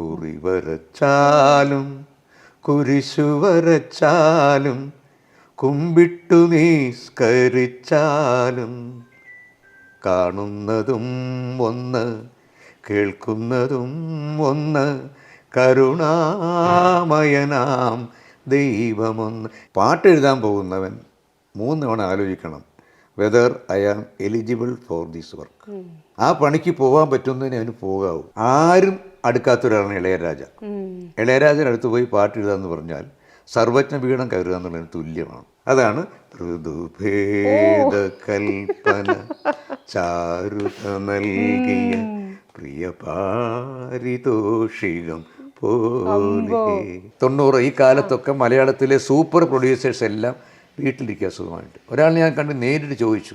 കുറി വരച്ചാലും കുരിശു വരച്ചാലും കുമ്പിട്ടു നിസ്കരിച്ചാലും. കാണുന്നതും ഒന്ന് കേൾക്കുന്നതും ഒന്ന് കരുണാമയനാം ദൈവമൊന്ന്. പാട്ടെഴുതാൻ പോകുന്നവൻ മൂന്ന് തവണ ആലോചിക്കണം. Whether I am eligible for this work ആ പണിക്ക് പോകാൻ പറ്റുന്നതിന് അവന് പോകാവൂ. ആരും അടുക്കാത്തൊരാളാണ് ഇളയരാജ. ഇളയരാജന്റെ അടുത്ത് പോയി പാട്ട് എഴുതുക എന്ന് പറഞ്ഞാൽ സർവജ്ഞ പീഠം കയറുക എന്നുള്ളതിന് തുല്യമാണ്. അതാണ് ഋതുഭേദ കൽപ്പന ചാരുത നൽകിയ പ്രിയ പാരിതോഷികം തൊണ്ണൂറ് ഈ കാലത്തൊക്കെ മലയാളത്തിലെ സൂപ്പർ പ്രൊഡ്യൂസേഴ്സ് എല്ലാം വീട്ടിലിരിക്കുക സുഖമായിട്ട്. ഒരാൾ ഞാൻ കണ്ട് നേരിട്ട് ചോദിച്ചു.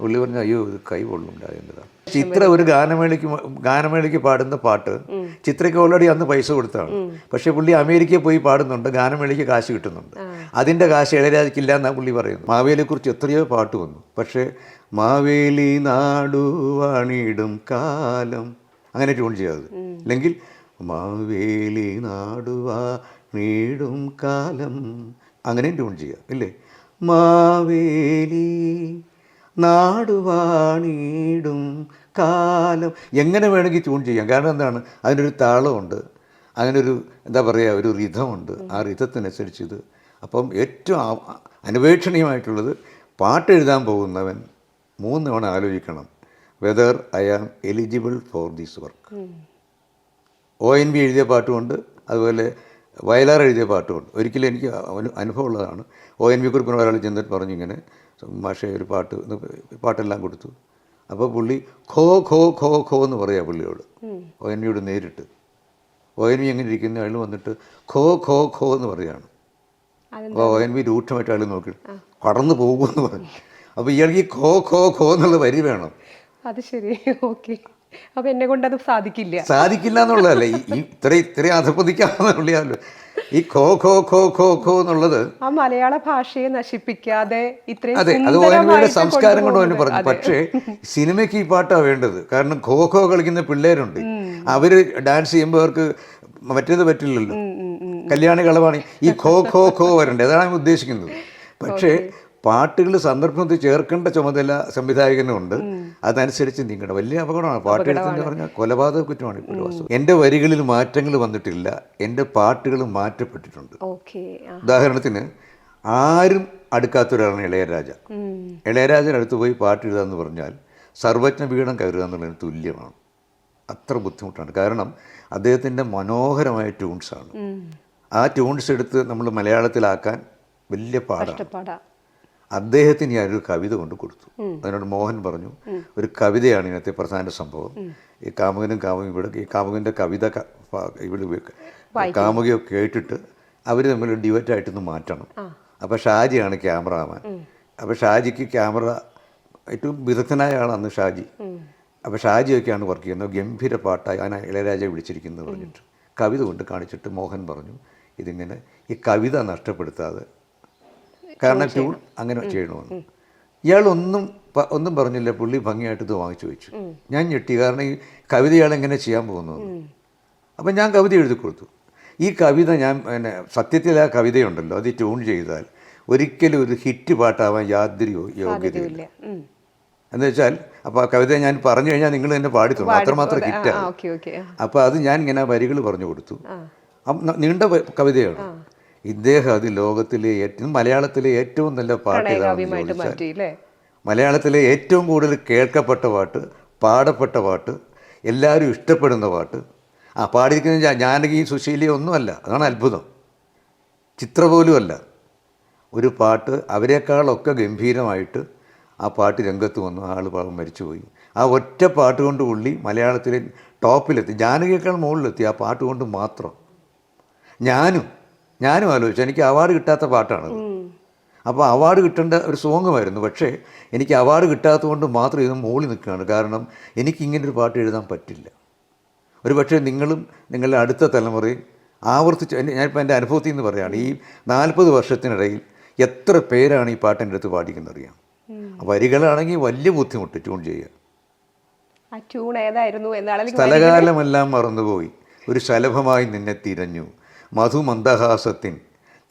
പുള്ളി പറഞ്ഞു അയ്യോ ഇത് കൈ കൊള്ളുണ്ടായിരുന്നതാണ് ചിത്ര ഒരു ഗാനമേളയ്ക്ക് ഗാനമേളയ്ക്ക് പാടുന്ന പാട്ട് ചിത്രയ്ക്ക് ഓൾറെഡി അന്ന് പൈസ കൊടുത്താണ്. പക്ഷേ പുള്ളി അമേരിക്കയിൽ പോയി പാടുന്നുണ്ട് ഗാനമേളയ്ക്ക് കാശ് കിട്ടുന്നുണ്ട്. അതിന്റെ കാശ് ഇളയരാജയ്ക്കില്ല എന്നാണ് പുള്ളി പറയുന്നത്. മാവേലിയെക്കുറിച്ച് എത്രയോ പാട്ട് വന്നു. പക്ഷേ മാവേലി നാടു നാടുവാണിടും കാലം. അങ്ങനെ ട്യൂൺ ചെയ്യാതെ അല്ലെങ്കിൽ മാവേലി നാടുവാണിടും കാലം. അങ്ങനെയും ട്യൂൺ ചെയ്യുക ഇല്ലേ മാവേലി നാടുവാണിടും കാലം. എങ്ങനെ വേണമെങ്കിൽ ട്യൂൺ ചെയ്യാം. കാരണം എന്താണ്? അതിനൊരു താളമുണ്ട്. അതിനൊരു എന്താ പറയുക ഒരു റിഥമുണ്ട് ആ റിഥത്തിനനുസരിച്ച് ഇത്. അപ്പം ഏറ്റവും അനുപേക്ഷണീയമായിട്ടുള്ളത് പാട്ടെഴുതാൻ പാട്ട് എഴുതാൻ പോകുന്നവൻ മൂന്ന് തവണ ആലോചിക്കണം. Whether I am eligible for this work O N V എഴുതിയ പാട്ടുമുണ്ട്. അതുപോലെ വയലാർ എഴുതിയ പാട്ടുമുണ്ട്. ഒരിക്കലും എനിക്ക് അനുഭവം അനുഭവമുള്ളതാണ്. ഒ. എൻ. വി. കുറിപ്പിന് ഒരാൾ ചെന്നിട്ട് പറഞ്ഞു ഇങ്ങനെ മാഷേ ഒരു പാട്ട് പാട്ടെല്ലാം കൊടുത്തു. അപ്പോൾ പുള്ളി ഖോ ഖോ ഖോ ഖോ എന്ന് പറയാ പുള്ളിയോട്. ഒ. എൻ. വിയോട് നേരിട്ട്. ഒ. എൻ. വി എങ്ങനെ ഇരിക്കുന്ന? അയാൾ വന്നിട്ട് ഖോ ഖോ ഖോ എന്ന് പറയാണ്. അപ്പോൾ ഒ. എൻ. വി രൂക്ഷമായിട്ട് അയാൾ നോക്കി. കടന്നു പോകുമെന്ന് പറഞ്ഞു. അപ്പോൾ ഇയാൾക്ക് ഈ ഖോ ഖോ ഖോ എന്നുള്ള വരി വേണം. അത് ശരി. ഓക്കെ. അപ്പൊ എന്നെ കൊണ്ട് അത് സാധിക്കില്ല. സാധിക്കില്ല എന്നുള്ളതല്ല ഈ ഇത്ര ഇത്ര ഇത്രയും അധപ്പതിക്കാമെന്നുള്ളതല്ലോ ഈ ഖോ ഖോ ഖോ ഖോ ഖോ എന്നുള്ളത് ആ മലയാള ഭാഷയെ നശിപ്പിക്കാതെ ഇത്രയും അതെ അത് സുന്ദരമായിട്ട് സംസ്കാരം കൊണ്ട് അവന് പറഞ്ഞു. പക്ഷേ സിനിമയ്ക്ക് ഈ പാട്ടാണ് വേണ്ടത്. കാരണം ഖോ ഖോ കളിക്കുന്ന പിള്ളേരുണ്ട്. അവർ ഡാൻസ് ചെയ്യുമ്പോൾ അവർക്ക് മറ്റേത് പറ്റില്ലല്ലോ. കല്യാണ കളവാണ്. ഈ ഖോ ഖോ ഖോ വരണ്ടേ? അതാണ് ഉദ്ദേശിക്കുന്നത്. പക്ഷേ പാട്ടുകൾ സന്ദർഭത്തിൽ ചേർക്കേണ്ട ചുമതല സംവിധായകനുണ്ട്. അതനുസരിച്ച് നീങ്ങണം. വലിയ അപകടമാണ്. പാട്ട് എടുത്തെന്ന് പറഞ്ഞാൽ കൊലപാതക കുറ്റമാണ് ഇപ്പോൾ വസ്തു എന്റെ വരികളിൽ മാറ്റങ്ങൾ വന്നിട്ടില്ല. എന്റെ പാട്ടുകൾ മാറ്റപ്പെട്ടിട്ടുണ്ട്. ഉദാഹരണത്തിന് ആരും അടുക്കാത്തൊരാളാണ് ഇളയരാജ. ഇളയരാജൻ അടുത്ത് പോയി പാട്ട് എഴുതാന്ന് പറഞ്ഞാൽ സർവജ്ഞ പീഠം കയറുക എന്നുള്ളതിന് തുല്യമാണ്. അത്ര ബുദ്ധിമുട്ടാണ്. കാരണം അദ്ദേഹത്തിന്റെ മനോഹരമായ ട്യൂൺസാണ്. ആ ട്യൂൺസ് എടുത്ത് നമ്മൾ മലയാളത്തിലാക്കാൻ വലിയ പാടാണ്. അദ്ദേഹത്തിന് ഞാനൊരു കവിത കൊണ്ട് കൊടുത്തു. അതിനോട് മോഹൻ പറഞ്ഞു ഒരു കവിതയാണ് ഇന്നത്തെ പ്രധാന സംഭവം. ഈ കാമുകനും കാമുകയും ഇവിടെ ഈ കാമുകന്റെ കവിത ഇവിടെ വെ- കാമുകയോ കേട്ടിട്ട് അവർ തമ്മിൽ ഡിവൈറ്റായിട്ടൊന്ന് മാറ്റണം. അപ്പോൾ ഷാജിയാണ് ക്യാമറാമാൻ. അപ്പോൾ ഷാജിക്ക് ക്യാമറ ഏറ്റവും വിദഗ്ധനായ ആളാണ് ഷാജി. അപ്പോൾ ഷാജിയൊക്കെയാണ് വർക്ക് ചെയ്യുന്നത്. ഗംഭീര പാട്ടായി ഞാൻ ഇളയരാജ വിളിച്ചിരിക്കുന്നത് പറഞ്ഞിട്ട്. കവിത കൊണ്ട് കാണിച്ചിട്ട് മോഹൻ പറഞ്ഞു ഇതിങ്ങനെ ഈ കവിത നഷ്ടപ്പെടുത്താതെ കാരണം ട്യൂൺ അങ്ങനെ ചെയ്യണമെന്ന്. ഇയാളൊന്നും ഒന്നും ഒന്നും പറഞ്ഞില്ല പുള്ളി ഭംഗിയായിട്ട് ഇത് വാങ്ങിച്ചു വെച്ചു. ഞാൻ ഞെട്ടി കാരണം ഈ കവിത ഇയാൾ എങ്ങനെ ചെയ്യാൻ പോകുന്നു? അപ്പം ഞാൻ കവിത എഴുതി കൊടുത്തു. ഈ കവിത ഞാൻ പിന്നെ സത്യത്തിൽ ആ കവിതയുണ്ടല്ലോ അത് ട്യൂൺ ചെയ്താൽ ഒരിക്കലും ഒരു ഹിറ്റ് പാട്ടാവാൻ യാതൊരു യോഗ്യതയില്ല. എന്ന് വെച്ചാൽ അപ്പോൾ ആ കവിത ഞാൻ പറഞ്ഞു കഴിഞ്ഞാൽ നിങ്ങൾ തന്നെ പാടിത്തുള്ളൂ അത്രമാത്രം ആ, ഹിറ്റാണ് അപ്പോൾ അത് ഞാൻ ഇങ്ങനെ വരികൾ പറഞ്ഞു കൊടുത്തു. നീണ്ട കവിതയാണ്. ഇദ്ദേഹം അത് ലോകത്തിലെ ഏറ്റവും മലയാളത്തിലെ ഏറ്റവും നല്ല പാട്ട് ഏതാണെന്ന് മലയാളത്തിലെ ഏറ്റവും കൂടുതൽ കേൾക്കപ്പെട്ട പാട്ട് പാടപ്പെട്ട പാട്ട് എല്ലാവരും ഇഷ്ടപ്പെടുന്ന പാട്ട്. ആ പാടിയിരിക്കുന്ന ജാനകി സുശീലിയ ഒന്നുമല്ല അതാണ് അത്ഭുതം. ചിത്ര പോലുമല്ല ഒരു പാട്ട് അവരെക്കാളൊക്കെ ഗംഭീരമായിട്ട് ആ പാട്ട് രംഗത്ത് വന്നു ആൾ പാവം മരിച്ചുപോയി. ആ ഒറ്റ പാട്ട് കൊണ്ട് ഉള്ളി മലയാളത്തിലെ ടോപ്പിലെത്തി ജാനകിയേക്കാൾ മുകളിലെത്തി ആ പാട്ട് കൊണ്ട് മാത്രം. ഞാനും ഞാനും ആലോചിച്ചു എനിക്ക് അവാർഡ് കിട്ടാത്ത പാട്ടാണത്. അപ്പോൾ അവാർഡ് കിട്ടേണ്ട ഒരു സോങ്ങുമായിരുന്നു പക്ഷേ എനിക്ക് അവാർഡ് കിട്ടാത്തതുകൊണ്ട് മാത്രം ഇത് മുകളിൽ നിൽക്കുകയാണ്. കാരണം എനിക്ക് ഇങ്ങനെ ഒരു പാട്ട് എഴുതാൻ പറ്റില്ല. ഒരു പക്ഷേ നിങ്ങളും നിങ്ങളുടെ അടുത്ത തലമുറയും ആവർത്തിച്ച് ഞാനിപ്പോൾ എന്റെ അനുഭവത്തിൽ നിന്ന് പറയുകയാണ് ഈ നാൽപ്പത് വർഷത്തിനിടയിൽ എത്ര പേരാണ് ഈ പാട്ട് എന്റെ അടുത്ത് പാടിക്കുന്നത് അറിയാം? വരികളാണെങ്കിൽ വലിയ ബുദ്ധിമുട്ട് ട്യൂൺ ചെയ്യുക. സ്ഥലകാലമെല്ലാം മറന്നുപോയി. ഒരു ശലഭമായി നിന്നെ തിരഞ്ഞു. മധുമന്ദഹാസത്തിൻ.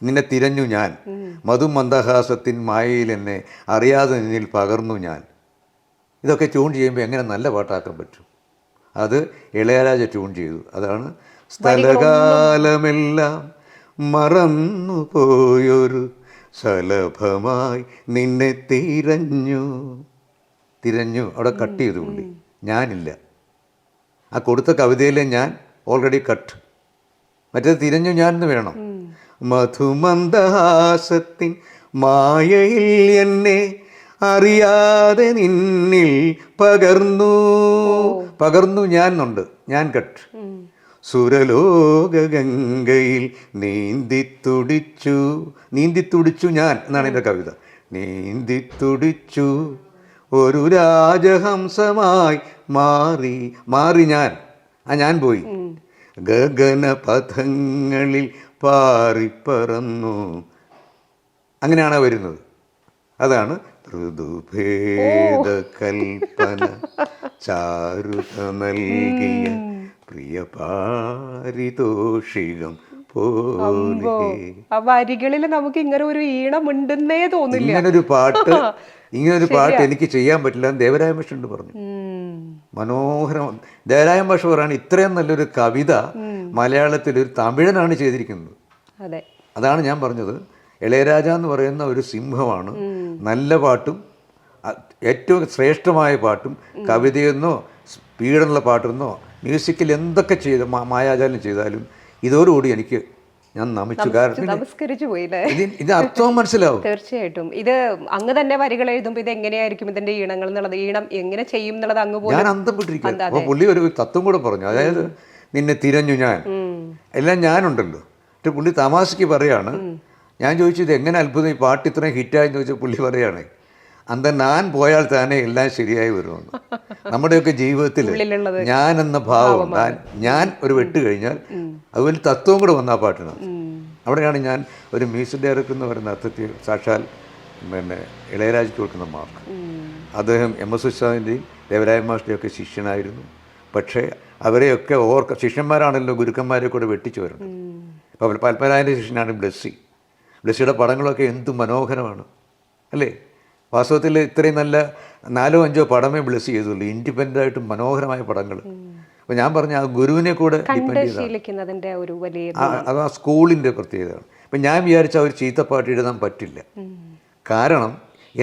നിന്നെ തിരഞ്ഞു ഞാൻ. മധുമന്ദഹാസത്തിൻ മായയിൽ എന്നെ അറിയാതെ നിന്നിൽ പകർന്നു ഞാൻ. ഇതൊക്കെ ട്യൂൺ ചെയ്യുമ്പോൾ എങ്ങനെ നല്ല പാട്ടാക്കാൻ പറ്റും? അത് ഇളയരാജ ട്യൂൺ ചെയ്തു. അതാണ് സ്ഥലകാലമെല്ലാം മറന്നു പോയൊരു സലഭമായി നിന്നെ തിരഞ്ഞു. തിരഞ്ഞു. അവിടെ കട്ട് ചെയ്തു പുള്ളി ഞാനില്ല. ആ കൊടുത്ത കവിതയിലെ ഞാൻ ഓൾറെഡി കട്ട് മറ്റേത് തിരഞ്ഞു ഞാൻ വേണം മധുമന്ദഹാസത്തിൻ മായയിൽ എന്നെ അറിയാതെ നിന്നിൽ പകർന്നു. പകർന്നു ഞാൻ ഉണ്ട് ഞാൻ കട്ട്. സുരലോക ഗംഗയിൽ നീന്തി തുടിച്ചു. നീന്തി തുടിച്ചു ഞാൻ എന്നാണ് എന്റെ കവിത. നീന്തി തുടിച്ചു. ഒരു രാജഹംസമായി മാറി. മാറി ഞാൻ. ആ ഞാൻ പോയി. ഗഗനപഥങ്ങളിൽ പാറിപ്പറന്നു. അങ്ങനെയാണ് വരുന്നത്. അതാണ് ഋതുഭേദ കൽപ്പന ചാരുത നൽകിയ പ്രിയ പാരിതോഷികം ആ വരികളിൽ നമുക്ക് ഇങ്ങനെ ഒരു ഈണം ഉണ്ടെന്നേ തോന്നില്ല. ഇങ്ങനൊരു പാട്ട് ഇങ്ങനൊരു പാട്ട് എനിക്ക് ചെയ്യാൻ പറ്റില്ല ദേവരായ മിഷൻ പറഞ്ഞു. മനോഹരം. മാഷ് പറയാണ് ഇത്രയും നല്ലൊരു കവിത മലയാളത്തിൽ ഒരു തമിഴനാണ് ചെയ്തിരിക്കുന്നത്. അതെ. അതാണ് ഞാൻ പറഞ്ഞത്. ഇളയരാജ എന്ന് പറയുന്ന ഒരു സിംഹമാണ്. നല്ല പാട്ടും ഏറ്റവും ശ്രേഷ്ഠമായ പാട്ടും കവിതയെന്നോ സ്പീഡുള്ള പാട്ടെന്നോ മ്യൂസിക്കിൽ എന്തൊക്കെ ചെയ്ത് മായാചാരം മായാജാലം ചെയ്താലും ഇതോടുകൂടി എനിക്ക് ഞാൻ നമിച്ചു കാരണം നമസ്കരിച്ചു പോയില്ലേ? ഇത് അർത്ഥവും മനസ്സിലാവും. തീർച്ചയായിട്ടും. ഇത് അങ്ങ് തന്നെ വരികൾ എഴുതുമ്പോൾ ഇത് എങ്ങനെയായിരിക്കും ഇതിന്റെ ഈണങ്ങൾ എന്നുള്ളത് ഈണം എങ്ങനെ ചെയ്യും എന്നുള്ളത് അങ്ങ് പോലും ഞാൻ അന്തം വിട്ടിരിക്കുക അപ്പോൾ പുള്ളി ഒരു തത്വം കൂടെ പറഞ്ഞു. അതായത് നിന്നെ തിരഞ്ഞു ഞാൻ. എല്ലാം ഞാനുണ്ടല്ലോ. എന്നിട്ട് പുള്ളി തമാശയ്ക്ക് പറയാണ് ഞാൻ ചോദിച്ചു ഇത് എങ്ങനെ അത്ഭുതം? ഈ പാട്ട് ഇത്രയും ഹിറ്റായെന്ന് ചോദിച്ചാൽ പുള്ളി പറയാണ് അന്ത ഞാൻ പോയാൽ തന്നെ എല്ലാം ശരിയായി വരുമെന്ന്. നമ്മുടെയൊക്കെ ജീവിതത്തിൽ ഞാൻ എന്ന ഭാവം ഞാൻ ഒരു വെട്ട് കഴിഞ്ഞാൽ അതുപോലെ തത്വവും കൂടെ വന്ന ആ പാട്ടിന് അവിടെയാണ് ഞാൻ ഒരു മ്യൂസിക് ഡയറക്ടർ എന്ന് പറയുന്ന അർത്ഥത്തിൽ സാക്ഷാൽ പിന്നെ ഇളയരാജയ്ക്ക് കൊടുക്കുന്ന മാർക്ക്. അദ്ദേഹം എം എസ് ഉസ്താദിന്റെയും ദേവരായ മാഷിന്റെയും ഒക്കെ ശിഷ്യനായിരുന്നു. പക്ഷേ അവരെയൊക്കെ ഓർക്ക ശിഷ്യന്മാരാണല്ലോ ഗുരുക്കന്മാരെ കൂടെ വെട്ടിച്ചു വരുന്നത് അപ്പോൾ പത്മനായന്റെ ശിഷ്യനാണ് ബ്ലസ്സി. ബ്ലസ്സിയുടെ പടങ്ങളൊക്കെ എന്ത് മനോഹരമാണ്. അല്ലേ? വാസ്തവത്തിൽ ഇത്രയും നല്ല നാലോ അഞ്ചോ പടമേ ബ്ലസ് ചെയ്തുള്ളൂ. ഇൻഡിപെൻഡന്റ് ആയിട്ട് മനോഹരമായ പടങ്ങൾ. അപ്പോൾ ഞാൻ പറഞ്ഞ ആ ഗുരുവിനെ കൂടെ ഡിപ്പെൻഡ് കണ്ട് ശീലിക്കുന്നതിന്റെ ഒരു വലിയ അത് ആ സ്കൂളിന്റെ പ്രത്യേകതയാണ്. അപ്പം ഞാൻ വിചാരിച്ച ഒരു ചീത്തപ്പാട്ട് എഴുതാൻ പറ്റില്ല. കാരണം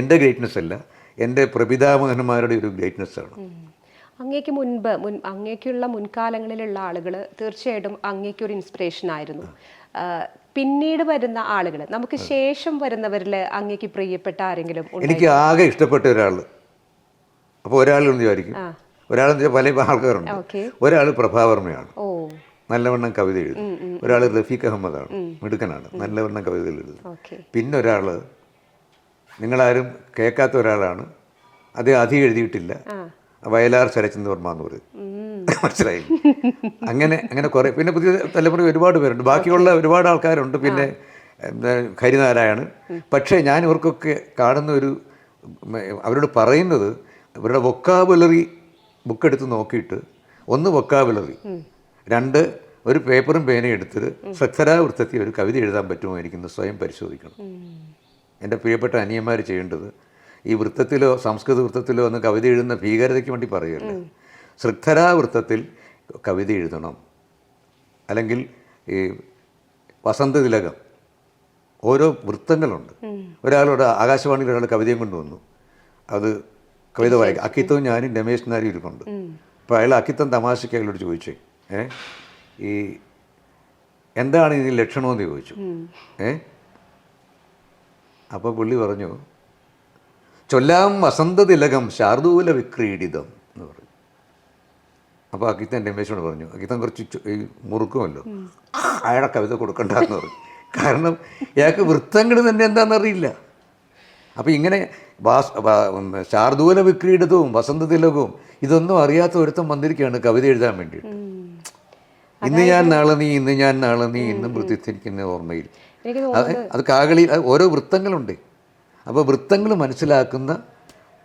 എന്റെ ഗ്രേറ്റ്നെസ് അല്ല എന്റെ പ്രപിതാമഹന്മാരുടെ ഒരു ഗ്രേറ്റ്നെസ് ആണ്. അങ്ങേക്ക് മുൻപ് മുൻ അങ്ങേക്കുള്ള മുൻകാലങ്ങളിലുള്ള ആളുകൾ തീർച്ചയായിട്ടും അങ്ങേക്ക് ഒരു ഇൻസ്പിറേഷൻ ആയിരുന്നു. പിന്നീട് വരുന്ന ആളുകൾ നമുക്ക് ശേഷം വരുന്നവരിൽ അങ്ങേക്ക് പ്രിയപ്പെട്ട ആരെങ്കിലും? എനിക്ക് ആകെ ഇഷ്ടപ്പെട്ട ഒരാൾ അപ്പോൾ ഒരാളെന്ന് വിചാരിക്കും. വെച്ചാൽ പല ആൾക്കാരുണ്ട്. ഒരാൾ പ്രഭാവർമ്മയാണ്. നല്ലവണ്ണം കവിത എഴുതും. ഒരാൾ റഫീഖ് അഹമ്മദാണ് മിടുക്കനാണ്. നല്ലവണ്ണം കവിതകൾ എഴുതും. പിന്നെ ഒരാൾ നിങ്ങളാരും കേൾക്കാത്ത ഒരാളാണ്. അദ്ദേഹം അധികം എഴുതിയിട്ടില്ല. വയലാർ ശരചന്ദ് വർമ്മ എന്ന് പറയും. മനസ്സിലായി? അങ്ങനെ അങ്ങനെ കുറേ പിന്നെ പുതിയ തലമുറ ഒരുപാട് പേരുണ്ട്. ബാക്കിയുള്ള ഒരുപാട് ആൾക്കാരുണ്ട്. പിന്നെ ഹരിനാരായണ്. പക്ഷേ ഞാൻ ഇവർക്കൊക്കെ കാണുന്ന ഒരു അവരോട് പറയുന്നത് ഇവരുടെ വൊക്കാബുലറി ബുക്ക് എടുത്ത് നോക്കിയിട്ട് ഒന്ന് വൊക്കാബുലറി. രണ്ട് ഒരു പേപ്പറും പേനയും എടുത്തിട്ട് ശ്രദ്ധരാവൃത്തത്തിൽ ഒരു കവിത എഴുതാൻ പറ്റുമോ എനിക്കൊന്ന് സ്വയം പരിശോധിക്കണം. എന്റെ പ്രിയപ്പെട്ട അനിയന്മാർ ചെയ്യേണ്ടത് ഈ വൃത്തത്തിലോ സംസ്കൃത വൃത്തത്തിലോ ഒന്ന് കവിത എഴുതുന്ന ഭീകരതയ്ക്ക് വേണ്ടി പറയുകയല്ല ശ്രദ്ധരാവൃത്തത്തിൽ കവിത എഴുതണം. അല്ലെങ്കിൽ ഈ വസന്തതിലകം ഓരോ വൃത്തങ്ങളുണ്ട്. ഒരാളോട് ആകാശവാണിയിൽ ഒരാൾ കവിതയും കൊണ്ടുവന്നു. അത് കവിത വായിക്കും. അക്കിത്തവും ഞാനും രമേശ് നാരും ഇരിപ്പുണ്ട്. അപ്പോൾ അയാൾ അക്കിത്തം തമാശയ്ക്ക് അയാളോട് ചോദിച്ചേ ഏ ഈ എന്താണ് ഇതിന് ലക്ഷണമെന്ന് ചോദിച്ചു. ഏ? അപ്പോൾ പുള്ളി പറഞ്ഞു ചൊല്ലാം വസന്തതിലകം ശാർദൂല വിക്രീഡിതം എന്ന് പറഞ്ഞു. അപ്പോൾ അക്കിത്തൻ രമേശോട് പറഞ്ഞു അക്കിത്തൻ കുറച്ച് ഈ മുറുക്കുമല്ലോ. അയാളെ കവിത കൊടുക്കണ്ടെന്ന് പറഞ്ഞു. കാരണം ഇയാൾക്ക് വൃത്തങ്ങൾ തന്നെ എന്താണെന്നറിയില്ല അപ്പോൾ ഇങ്ങനെ വാസ് ശാർദൂല തിലകവും വസന്തതിലകവും ഇതൊന്നും അറിയാത്ത ഒരുത്തം വന്നിരിക്കുകയാണ് കവിത എഴുതാൻ വേണ്ടിയിട്ട്. ഇന്ന് ഞാൻ നാളെ നീ ഇന്ന് ഞാൻ നാളെ നീ ഇന്നും വൃത്തിത്തിരിക്കുന്ന ഓർമ്മയിൽ. അത് കാകളി ഓരോ വൃത്തങ്ങളുണ്ട്. അപ്പോൾ വൃത്തങ്ങൾ മനസ്സിലാക്കുന്ന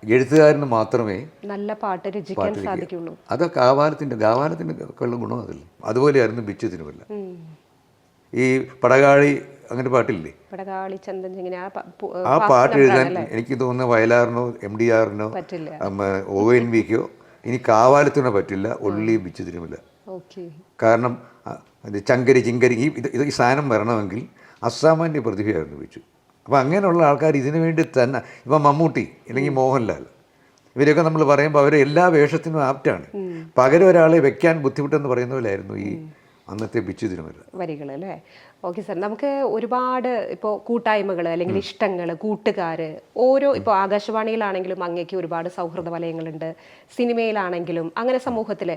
എഴുത്തുകാരന് മാത്രമേ നല്ല പാട്ട് രചിക്കാൻ സാധിക്കുള്ളൂ. അത് കാവാലത്തിന്റെ ഗാവാലത്തിന്റെ ഉള്ള ഗുണം അതല്ലേ അതുപോലെയായിരുന്നു ബിച്ചു തിരുമല്ല ഈ പടകാളി അങ്ങനെ പാട്ടില്ലേ? ആ പാട്ട് എഴുതാൻ എനിക്ക് തോന്നുന്നു വയലാറിനോ എം ഡി ആറിനോ ഒ എൻ വിക്കോ ഇനി കാവാലത്തിനോ പറ്റില്ല ഒള്ളി ബിച്ചതിനുമില്ല കാരണം ചങ്കരി ചിങ്കരി ഈ ഇത് ഇത് ഈ സാധനം വരണമെങ്കിൽ അസാമാന്യ പ്രതിഭയായിരുന്നു ബിച്ചു. അപ്പോൾ അങ്ങനെയുള്ള ആൾക്കാർ ഇതിനു വേണ്ടി തന്നെ ഇപ്പം മമ്മൂട്ടി അല്ലെങ്കിൽ മോഹൻലാൽ ഇവരെയൊക്കെ നമ്മൾ പറയുമ്പോൾ അവരെ എല്ലാ വേഷത്തിനും ആപ്റ്റാണ്. പകരം ഒരാളെ വെക്കാൻ ബുദ്ധിമുട്ടെന്ന് പറയുന്ന പോലെയായിരുന്നു ഈ അന്നത്തെ ബിച്ചു തിരുമല്ല വരികൾ അല്ലേ? ഓക്കെ സാർ നമുക്ക് ഒരുപാട് ഇപ്പോൾ കൂട്ടായ്മകൾ അല്ലെങ്കിൽ ഇഷ്ടങ്ങൾ കൂട്ടുകാർ ഓരോ ഇപ്പോൾ ആകാശവാണിയിലാണെങ്കിലും അങ്ങേക്ക് ഒരുപാട് സൗഹൃദ വലയങ്ങളുണ്ട്. സിനിമയിലാണെങ്കിലും അങ്ങനെ സമൂഹത്തിൽ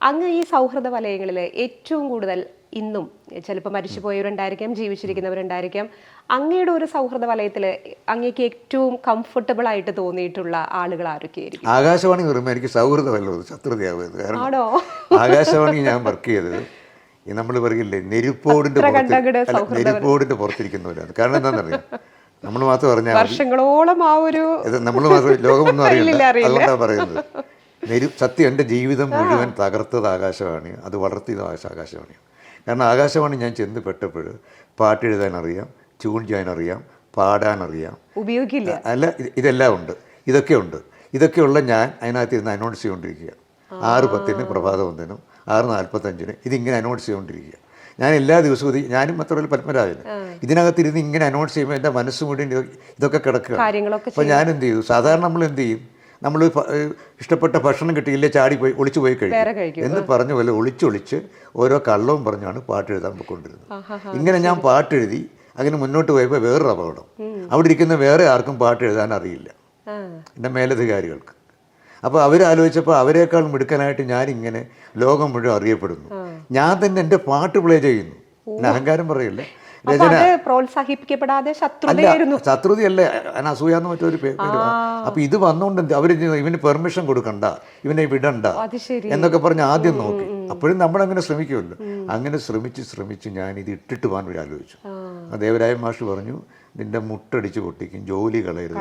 അങ്ങ് ഈ സൗഹൃദ വലയങ്ങളിൽ ഏറ്റവും കൂടുതൽ ഇന്നും ചിലപ്പോൾ മരിച്ചുപോയവരുണ്ടായിരിക്കാം ജീവിച്ചിരിക്കുന്നവരുണ്ടായിരിക്കാം അങ്ങയുടെ ഒരു സൗഹൃദ വലയത്തിൽ അങ്ങേക്ക് ഏറ്റവും കംഫർട്ടബിൾ ആയിട്ട് തോന്നിയിട്ടുള്ള ആളുകൾ ആരൊക്കെയായിരിക്കും? ആകാശവാണി പറയുമ്പോൾ എനിക്ക് സൗഹൃദമല്ലോ ശത്രുതയാവുന്നത് കാരണം ആകാശവാണി ഞാൻ വർക്ക് ചെയ്തത്. നമ്മൾ പറയില്ലേ നെരുപ്പോടിന്റെ നെരുപ്പോടിന്റെ പുറത്തിരിക്കുന്നവരാണ് കാരണം എന്താണെന്നറിയാം? നമ്മൾ മാത്രം പറഞ്ഞാൽ മതി. വർഷങ്ങളോളം ആ ഒരു നമ്മൾ മാത്രം ലോകമൊന്നും അറിയില്ല. അതുകൊണ്ടാണ് പറയുന്നത്. നെരു സത്യം എന്റെ ജീവിതം മുഴുവൻ തകർത്തത് ആകാശവാണി അത് വളർത്തിയത് ആകാശ- ആകാശവാണിയാണ് കാരണം ആകാശവാണി ഞാൻ ചെന്ന് പെട്ടപ്പോൾ പാട്ട് എഴുതാൻ അറിയാം ട്യൂൺ ചെയ്യാൻ അറിയാം പാടാൻ അറിയാം ഉപയോഗിക്കില്ല അല്ല ഇതെല്ലാം ഉണ്ട്. ഇതൊക്കെ ഉണ്ട്. ഇതൊക്കെയുള്ള ഞാൻ അതിനകത്ത് ഇരുന്ന് അനൗൺസ് ചെയ്തുകൊണ്ടിരിക്കുക ആറ് പത്തിന് പ്രഭാതവന്ദനം ആറ് നാൽപ്പത്തഞ്ചിന് ഇതിങ്ങനെ അനൗൺസ് ചെയ്തുകൊണ്ടിരിക്കുക. ഞാൻ എല്ലാ ദിവസവും ഇത് ഞാനും മാത്രമല്ല പത്മരാജൻ ഇതിനകത്തിരുന്ന് ഇങ്ങനെ അനൗൺസ് ചെയ്യുമ്പോൾ എന്റെ മനസ്സ് കൂടി ഇത് ഇതൊക്കെ കിടക്കുക അപ്പോൾ ഞാൻ എന്ത് ചെയ്തു? സാധാരണ നമ്മൾ എന്ത് ചെയ്യും? നമ്മൾ ഇഷ്ടപ്പെട്ട ഭക്ഷണം കിട്ടിയില്ലേ ചാടി പോയി ഒളിച്ചു പോയി കഴിക്കും. എന്ന് പറഞ്ഞ പോലെ ഒളിച്ചൊളിച്ച് ഓരോ കള്ളവും പറഞ്ഞാണ് പാട്ട് എഴുതാൻ പോയിക്കൊണ്ടിരുന്നത് ഇങ്ങനെ ഞാൻ പാട്ടെഴുതി അങ്ങനെ മുന്നോട്ട് പോയപ്പോൾ വേറൊരു അപകടം അവിടെ ഇരിക്കുന്ന വേറെ ആർക്കും പാട്ട് എഴുതാൻ അറിയില്ല എന്റെ മേലധികാരികൾക്ക്. അപ്പോൾ അവരാലോചിച്ചപ്പോൾ അവരെക്കാൾ മിടുക്കനായിട്ട് ഞാനിങ്ങനെ ലോകം മുഴുവൻ അറിയപ്പെടുന്നു. ഞാൻ തന്നെ എന്റെ പാട്ട് പ്ലേ ചെയ്യുന്നു. എന്നെ അഹങ്കാരം പറയില്ല? അത് പ്രോത്സാഹിപ്പിക്കപ്പെടാതെ ശത്രുതയായിരുന്നു. ശത്രുതയല്ല? അതിന് അസൂയാന്ന് മറ്റൊരു. അപ്പൊ ഇത് വന്നുകൊണ്ട് അവർ ഇവന് പെർമിഷൻ കൊടുക്കണ്ട ഇവനെ വിടണ്ട എന്നൊക്കെ പറഞ്ഞ് ആദ്യം നോക്കി. അപ്പോഴും നമ്മളങ്ങനെ ശ്രമിക്കുമല്ലോ. അങ്ങനെ ശ്രമിച്ച് ശ്രമിച്ച് ഞാൻ ഇത് ഇട്ടിട്ട് പോകാൻ വേണ്ടി ആലോചിച്ചു ദേവരായ മാഷ് പറഞ്ഞു നിന്റെ മുട്ടടിച്ച് പൊട്ടിക്കും ജോലി കളയരുത്.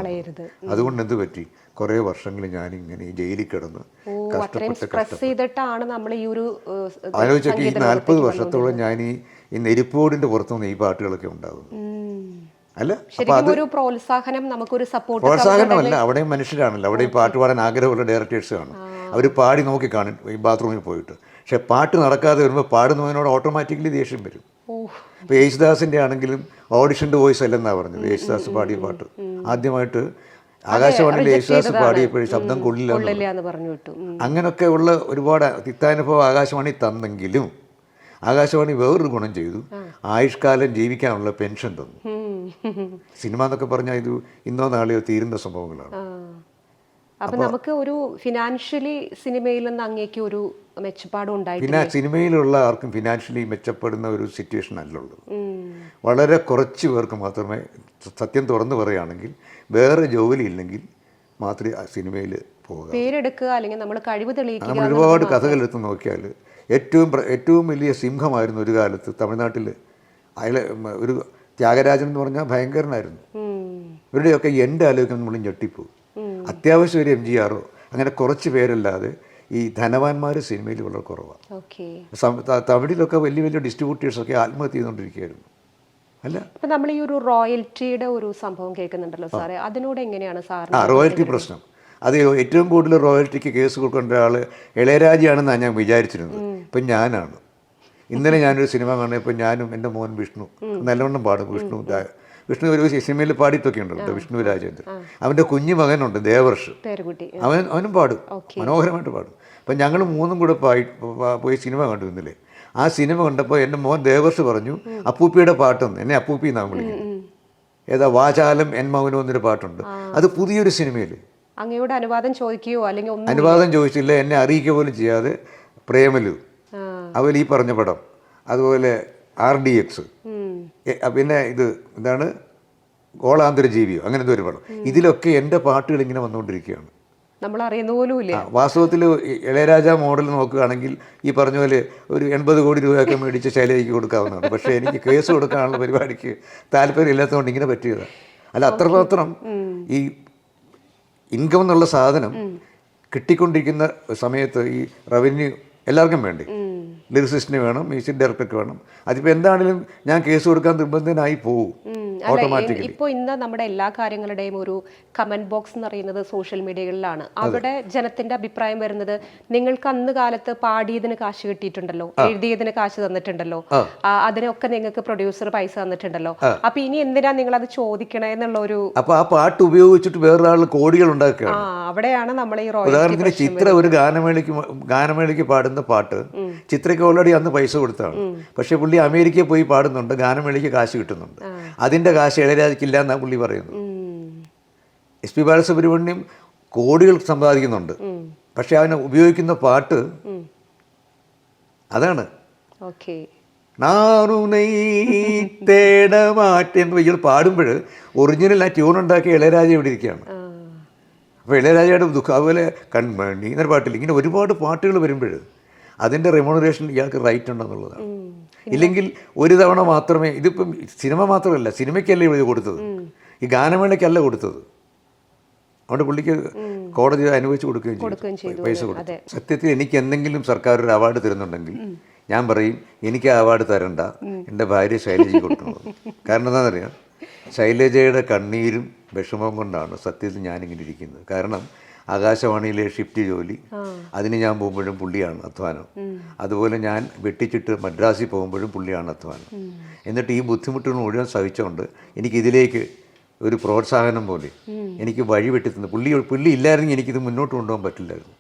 അതുകൊണ്ട് എന്ത് പറ്റി? കുറേ വർഷങ്ങൾ ഞാൻ ഇങ്ങനെ ജയിലിൽ കിടന്ന് കഷ്ടപ്പെട്ട് ഏഹ്, ആലോചിച്ചൊക്കെ ഈ നാൽപ്പത് വർഷത്തോളം ഞാൻ ഈ ഈ നെരിപ്പോടിന്റെ പുറത്തുനിന്ന് ഈ പാട്ടുകളൊക്കെ ഉണ്ടാകും അല്ല? ഒരു പ്രോത്സാഹനം നമുക്കൊരു സപ്പോർട്ട് പ്രോത്സാഹനമല്ല അവിടെയും മനുഷ്യരാണല്ലോ അവിടെ ഈ പാട്ട് പാടാൻ ആഗ്രഹമുള്ള ഡയറക്ടേഴ്സ് കാണും അവർ പാടി നോക്കി കാണും ഈ ബാത്റൂമിൽ പോയിട്ട്. പക്ഷെ പാട്ട് നടക്കാതെ വരുമ്പോൾ പാടുന്നതിനോട് ഓട്ടോമാറ്റിക്കലി ദേഷ്യം വരും. ഇപ്പൊ ഇപ്പോൾ യേശുദാസിന്റെ ആണെങ്കിലും ഓഡിഷന്റെ വോയിസ് അല്ലെന്നാണ് പറഞ്ഞത് യേശുദാസ് പാടിയ പാട്ട്. ആദ്യമായിട്ട് ആകാശവാണിയിൽ യേശുദാസ് പാടിയപ്പോഴും ശബ്ദം കൊള്ളില്ല. അങ്ങനെയൊക്കെ ഉള്ള ഒരുപാട് തിത്താനുഭവം ആകാശവാണി തന്നെങ്കിലും ആകാശവാണി വേറൊരു ഗുണം ചെയ്തു. ആയുഷ്കാലം ജീവിക്കാനുള്ള പെൻഷൻ തന്നു. സിനിമ എന്നൊക്കെ പറഞ്ഞാൽ ഇത് ഇന്നോ നാളെയോ തീരുന്ന സംഭവങ്ങളാണ്. അപ്പൊ നമുക്ക് ഒരു ഫിനാൻഷ്യലി സിനിമയിൽ നിന്ന് അങ്ങേക്ക് ഒരു മെച്ചപ്പാടും ഉണ്ടായി പിന്നെ സിനിമയിലുള്ള ആർക്കും ഫിനാൻഷ്യലി മെച്ചപ്പെടുന്ന ഒരു സിറ്റുവേഷൻ അല്ലുള്ളൂ. വളരെ കുറച്ച് പേർക്ക് മാത്രമേ സത്യം തുറന്നു പറയുകയാണെങ്കിൽ വേറെ ജോലി ഇല്ലെങ്കിൽ മാത്രമേ സിനിമയിൽ പോകുക പേരെടുക്കുക അല്ലെങ്കിൽ നമ്മൾ കഴിവ് തെളിയിക്കുക നമ്മൾ ഒരുപാട് കഥകളെടുത്ത് നോക്കിയാൽ ഏറ്റവും ഏറ്റവും വലിയ സിംഹമായിരുന്നു ഒരു കാലത്ത് തമിഴ്നാട്ടിൽ അയാൾ ഒരു ത്യാഗരാജൻ എന്ന് പറഞ്ഞാൽ ഭയങ്കരനായിരുന്നു. ഇവരുടെയൊക്കെ എന്റെ ആലോചിക്കുമ്പോൾ നമ്മൾ ഞെട്ടിപ്പോവും. അത്യാവശ്യം ഒരു എം ജി ആറോ അങ്ങനെ കുറച്ച് പേരല്ലാതെ ഈ ധനവാന്മാർ സിനിമയിൽ വളരെ കുറവാണ് തമിഴിലൊക്കെ വലിയ വലിയ ഡിസ്ട്രിബ്യൂട്ടേഴ്സൊക്കെ ആത്മഹത്യ ചെയ്തുകൊണ്ടിരിക്കുകയായിരുന്നു. അല്ല? അപ്പൊ നമ്മൾ ഈ ഒരു റോയൽറ്റിയുടെ ഒരു സംഭവം കേൾക്കുന്നുണ്ടല്ലോ സാറേ. അതിനോട് എങ്ങനെയാണ് ആ റോയൽറ്റി പ്രശ്നം. അത് ഏറ്റവും കൂടുതൽ റോയൽറ്റിക്ക് കേസ് കൊടുക്കേണ്ട ആൾ ഇളയരാജയാണെന്നാണ് ഞാൻ വിചാരിച്ചിരുന്നത്. ഇപ്പം ഞാനാണ്. ഇന്നലെ ഞാനൊരു സിനിമ കാണുമ്പോൾ ഞാനും എന്റെ മോൻ വിഷ്ണു നല്ലവണ്ണം പാടും. വിഷ്ണു വിഷ്ണു ഒരു സിനിമയിൽ പാടിയിട്ടൊക്കെ ഉണ്ട് കേട്ടോ വിഷ്ണു രാജേന്ദ്രൻ. അവന്റെ കുഞ്ഞു മകനുണ്ട് ദേവർഷ്. അവൻ അവനും പാടും. മനോഹരമായിട്ട് പാടും. അപ്പം ഞങ്ങൾ മൂന്നും കൂടെ പായി പോയി സിനിമ കണ്ടു ഇന്നലെ. ആ സിനിമ കണ്ടപ്പോൾ എന്റെ മോൻ ദേവർഷ് പറഞ്ഞു അപ്പൂപ്പിയുടെ പാട്ടെന്ന് എന്നെ അപ്പൂപ്പി എന്നാണ് വിളിക്കുന്നത്. ഏതാ വാചാലം എൻ മൗനം എന്നൊരു പാട്ടുണ്ട്. അത് പുതിയൊരു സിനിമയിൽ അങ്ങയോട് അനുവാദം ചോദിക്കുകയോ അല്ലെങ്കിൽ അനുവാദം ചോദിച്ചില്ല എന്നെ അറിയിക്കുക പോലും ചെയ്യാതെ പ്രേമലു. അതുപോലെ ഈ പറഞ്ഞ പടം അതുപോലെ ആർ ഡി എക്സ്. പിന്നെ ഇത് എന്താണ്? ഗോളാന്തര ജീവിയോ അങ്ങനത്തെ ഒരു പടം. ഇതിലൊക്കെ എന്റെ പാട്ടുകൾ ഇങ്ങനെ വന്നുകൊണ്ടിരിക്കുകയാണ്. നമ്മൾ അറിയുന്ന പോലും വാസ്തവത്തിൽ ഇളയരാജ മോഡൽ നോക്കുകയാണെങ്കിൽ ഈ പറഞ്ഞ പോലെ ഒരു എൺപത് കോടി രൂപയൊക്കെ മേടിച്ച് ശൈലയ്ക്ക് കൊടുക്കാവുന്നതാണ്. പക്ഷേ എനിക്ക് കേസ് കൊടുക്കാനുള്ള പരിപാടിക്ക് താല്പര്യം ഇല്ലാത്തതുകൊണ്ട് ഇങ്ങനെ പറ്റിയതാണ് അല്ല അത്രമാത്രം ഈ ഇൻകം എന്നുള്ള സാധനം കിട്ടിക്കൊണ്ടിരിക്കുന്ന സമയത്ത് ഈ റവന്യൂ എല്ലാവർക്കും വേണ്ടി? ലിറിസിസ്റ്റിന് വേണം മ്യൂസിക് ഡയറക്ടർക്ക് വേണം. അതിപ്പോൾ എന്താണെങ്കിലും ഞാൻ കേസ് കൊടുക്കാൻ നിർബന്ധനായി പോകും ഓട്ടോമാറ്റിക്കലി ഇപ്പോൾ ഇന്ന് നമ്മുടെ എല്ലാ കാര്യങ്ങളുടെയും ഒരു കമന്റ് ബോക്സ് എന്ന് പറയുന്നത് സോഷ്യൽ മീഡിയകളിലാണ് അവിടെ ജനത്തിന്റെ അഭിപ്രായം വരുന്നത് നിങ്ങൾക്ക് അന്ന് കാലത്ത് പാടിയതിന് കാശ് കിട്ടിയിട്ടുണ്ടല്ലോ എഴുതിയതിന് കാശ് തന്നിട്ടുണ്ടല്ലോ അതിനൊക്കെ നിങ്ങൾക്ക് പ്രൊഡ്യൂസർ പൈസ തന്നിട്ടുണ്ടല്ലോ. അപ്പൊ ഇനി എന്തിനാ നിങ്ങൾ അത് ചോദിക്കണേ എന്നുള്ള ഒരു അപ്പൊ ആ പാട്ട് ഉപയോഗിച്ചിട്ട് വേറൊരാൾ കോടികൾ ഉണ്ടാക്കുകയാണ്. അവിടെയാണ് നമ്മൾ ഈ ഉദാഹരണത്തിന് ചിത്ര ഒരു ഗാനമേളയ്ക്ക് ഗാനമേളയ്ക്ക് പാടുന്ന പാട്ട് ചിത്രയ്ക്ക് ഓൾറെഡി അന്ന് പൈസ കൊടുത്താണ്. പക്ഷെ പുള്ളി അമേരിക്കയിൽ പോയി പാടുന്നുണ്ട് ഗാനമേളയ്ക്ക് കാശ് കിട്ടുന്നുണ്ട്. അതിന്റെ കാശ് ഇടരാജിക്കില്ല എന്നാണ് പുള്ളി പറയുന്നത്. എസ് പി ബാലസുബ്രഹ്മണ്യം കോടികൾ സമ്പാദിക്കുന്നുണ്ട്. പക്ഷെ അവന് ഉപയോഗിക്കുന്ന പാട്ട് അതാണ്. ഓക്കെ. നാനു തേട എന്ന് ഇയാൾ പാടുമ്പോൾ ഒറിജിനൽ ആ ട്യൂൺ ഉണ്ടാക്കിയ ഇളയരാജ ഇവിടെ ഇരിക്കുകയാണ്. അപ്പോൾ ഇളയരാജയുടെ ദുഃഖം അതുപോലെ കൺമണി എന്നൊരു പാട്ടില്ല? ഇങ്ങനെ ഒരുപാട് പാട്ടുകൾ വരുമ്പോൾ അതിന്റെ റെമ്യൂണറേഷൻ ഇയാൾക്ക് റൈറ്റ് ഉണ്ടെന്നുള്ളതാണ്. ഇല്ലെങ്കിൽ ഒരു തവണ മാത്രമേ ഇതിപ്പം സിനിമ മാത്രമല്ല സിനിമയ്ക്കല്ല ഇത് കൊടുത്തത്? ഈ ഗാനമേളയ്ക്കല്ല കൊടുത്തത്. അതുകൊണ്ട് പുള്ളിക്ക് കോടതി അനുവദിച്ചു കൊടുക്കുകയും ചെയ്യും ചെയ്തു ചെയ്തു. പൈസ കൊടുത്തു. സത്യത്തിൽ എനിക്ക് എന്തെങ്കിലും സർക്കാർ ഒരു അവാർഡ് തരുന്നുണ്ടെങ്കിൽ ഞാൻ പറയും എനിക്ക് ആ അവാർഡ് തരണ്ട. എന്റെ ഭാര്യ ശൈലജയ്ക്ക് കൊടുക്കുന്നത് കാരണം എന്താണെന്നറിയാം? ശൈലജയുടെ കണ്ണീരും വിഷമവും കൊണ്ടാണ് സത്യത്തിൽ ഞാനിങ്ങനെ ഇരിക്കുന്നത്. കാരണം ആകാശവാണിയിലെ ഷിഫ്റ്റ് ജോലി. അതിന് ഞാൻ പോകുമ്പോഴും പുള്ളിയാണ് അധ്വാനം. അതുപോലെ ഞാൻ വെട്ടിച്ചിട്ട് മദ്രാസിൽ പോകുമ്പോഴും പുള്ളിയാണ് അധ്വാനം. എന്നിട്ട് ഈ ബുദ്ധിമുട്ടുകൾ മുഴുവൻ സഹിച്ചുകൊണ്ട് എനിക്കിതിലേക്ക് ഒരു പ്രോത്സാഹനം പോലെ എനിക്ക് വഴി വെട്ടി തന്നു. പുള്ളി പുള്ളി ഇല്ലായിരുന്നെങ്കിൽ എനിക്കിത് മുന്നോട്ട് കൊണ്ടുപോകാൻ പറ്റില്ലായിരുന്നു.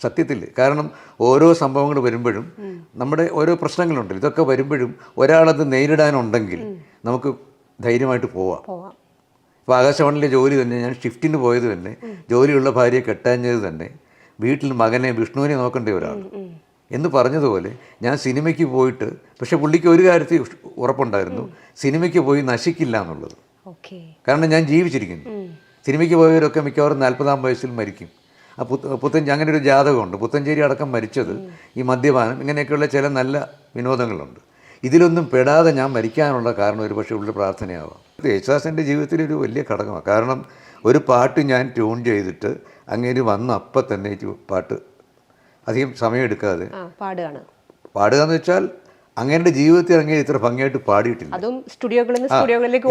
സത്യത്തിൽ കാരണം ഓരോ സംഭവങ്ങൾ വരുമ്പോഴും നമ്മുടെ ഓരോ പ്രശ്നങ്ങളുണ്ട് ഇതൊക്കെ വരുമ്പോഴും ഒരാളത് നേരിടാനുണ്ടെങ്കിൽ നമുക്ക് ധൈര്യമായിട്ട് പോവാം. പോവാം ഇപ്പോൾ ആകാശവാണിയിലെ ജോലി തന്നെ ഞാൻ ഷിഫ്റ്റിന് പോയത് തന്നെ ജോലിയുള്ള ഭാര്യയെ കെട്ടാഞ്ഞത് തന്നെ വീട്ടിൽ മകനെ വിഷ്ണുവിനെ നോക്കേണ്ട ഒരാൾ എന്ന് പറഞ്ഞതുപോലെ ഞാൻ സിനിമയ്ക്ക് പോയിട്ട് പക്ഷെ പുള്ളിക്ക് ഒരു കാര്യത്തിൽ ഉറപ്പുണ്ടായിരുന്നു. സിനിമയ്ക്ക് പോയി നശിക്കില്ല എന്നുള്ളത്. കാരണം ഞാൻ ജീവിച്ചിരിക്കുന്നു. സിനിമയ്ക്ക് പോയവരൊക്കെ മിക്കവാറും നാൽപ്പതാം വയസ്സിൽ മരിക്കും. ആ പുത്ത പുത്തൻ അങ്ങനെ ഒരു ജാതകമുണ്ട്. പുത്തഞ്ചേരി അടക്കം മരിച്ചത് ഈ മദ്യപാനം ഇങ്ങനെയൊക്കെയുള്ള ചില നല്ല വിനോദങ്ങളുണ്ട്. ഇതിലൊന്നും പെടാതെ ഞാൻ മരിക്കാനുള്ള കാരണം ഒരു പക്ഷേ ഉള്ള പ്രാർത്ഥനയാവാം. യേശുദാസിന്റെ ജീവിതത്തിൽ ഒരു വലിയ ഘടകമാണ്. കാരണം ഒരു പാട്ട് ഞാൻ ട്യൂൺ ചെയ്തിട്ട് അങ്ങനെ വന്ന അപ്പം തന്നെ പാട്ട് അധികം സമയമെടുക്കാതെ പാടുകയാണ്. പാടുക എന്ന് വെച്ചാൽ അങ്ങേരുടെ ജീവിതത്തിൽ അങ്ങനെ ഇത്ര ഭംഗിയായിട്ട് പാടിയിട്ടില്ല. അതും സ്റ്റുഡിയോകളിൽ സ്റ്റുഡിയോകളിലേക്ക്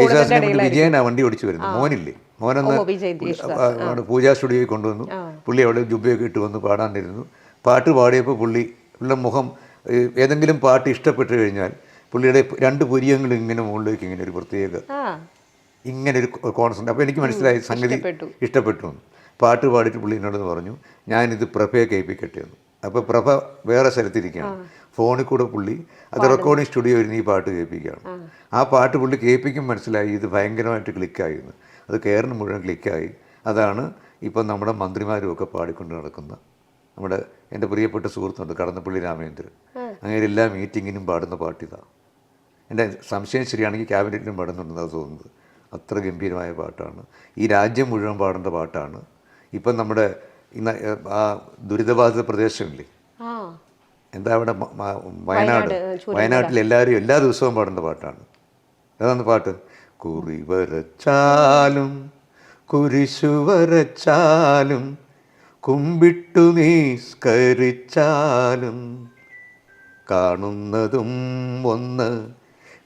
വിജയനാ വണ്ടി ഓടിച്ചു വരുന്നത് മോനില്ലേ? മോനെന്ന് പൂജാ സ്റ്റുഡിയോയിൽ കൊണ്ടുവന്നു. പുള്ളി അവിടെ ജുബയൊക്കെ ഇട്ട് വന്ന് പാടാനിരുന്നു പാട്ട് പാടിയപ്പോൾ പുള്ളി പുള്ളിയുടെ മുഖം ഏതെങ്കിലും പാട്ട് ഇഷ്ടപ്പെട്ടു കഴിഞ്ഞാൽ പുള്ളിയുടെ രണ്ട് പുരിയങ്ങൾ ഇങ്ങനെ മുകളിലേക്ക് ഇങ്ങനെ ഒരു പ്രത്യേക ഇങ്ങനെ ഒരു കോൺസെന്റ് അപ്പോൾ എനിക്ക് മനസ്സിലായി സംഗതി ഇഷ്ടപ്പെട്ടു. പാട്ട് പാടിയിട്ട് പുള്ളി എന്നോട് പറഞ്ഞു ഞാനിത് പ്രഭയെ കേൾപ്പിക്കട്ടെ എന്ന്. അപ്പോൾ പ്രഭ വേറെ സ്ഥലത്തിരിക്കുകയാണ്. ഫോണിൽ കൂടെ പുള്ളി അത് റെക്കോർഡിംഗ് സ്റ്റുഡിയോ ഇരുന്ന് ഈ പാട്ട് കേൾപ്പിക്കുകയാണ്. ആ. പാട്ട് പുള്ളി കേൾപ്പിക്കും മനസ്സിലായി ഇത് ഭയങ്കരമായിട്ട് ക്ലിക്കായി എന്ന്. അത് കയറിന് മുഴുവൻ ക്ലിക്കായി അതാണ് ഇപ്പം നമ്മുടെ മന്ത്രിമാരും ഒക്കെ പാടിക്കൊണ്ട് നടക്കുന്ന നമ്മുടെ എന്റെ പ്രിയപ്പെട്ട സുഹൃത്തുണ്ട് കടന്നപ്പള്ളി രാമേന്ദ്രൻ അങ്ങനെ എല്ലാ മീറ്റിങ്ങിനും പാടുന്ന പാട്ടിതാണ് എന്റെ സംശയം ശരിയാണെങ്കിൽ ക്യാബിനറ്റിലും പാടുന്നുണ്ടെന്നാണ് തോന്നുന്നത്. അത്ര ഗംഭീരമായ പാട്ടാണ്. ഈ രാജ്യം മുഴുവൻ പാടേണ്ട പാട്ടാണ്. ഇപ്പം നമ്മുടെ ഇന്ന് ആ ദുരിതബാധിത പ്രദേശമില്ലേ? എന്താ അവിടെ വയനാട്. വയനാട്ടിൽ എല്ലാവരും എല്ലാ ദിവസവും പാടേണ്ട പാട്ടാണ്. ഏതാണ് പാട്ട്? കുറി വരച്ചാലും കുരിശു വരച്ചാലും കുമ്പിട്ടു നീസ്കരിച്ചാലും കാണുന്നതും ഒന്ന്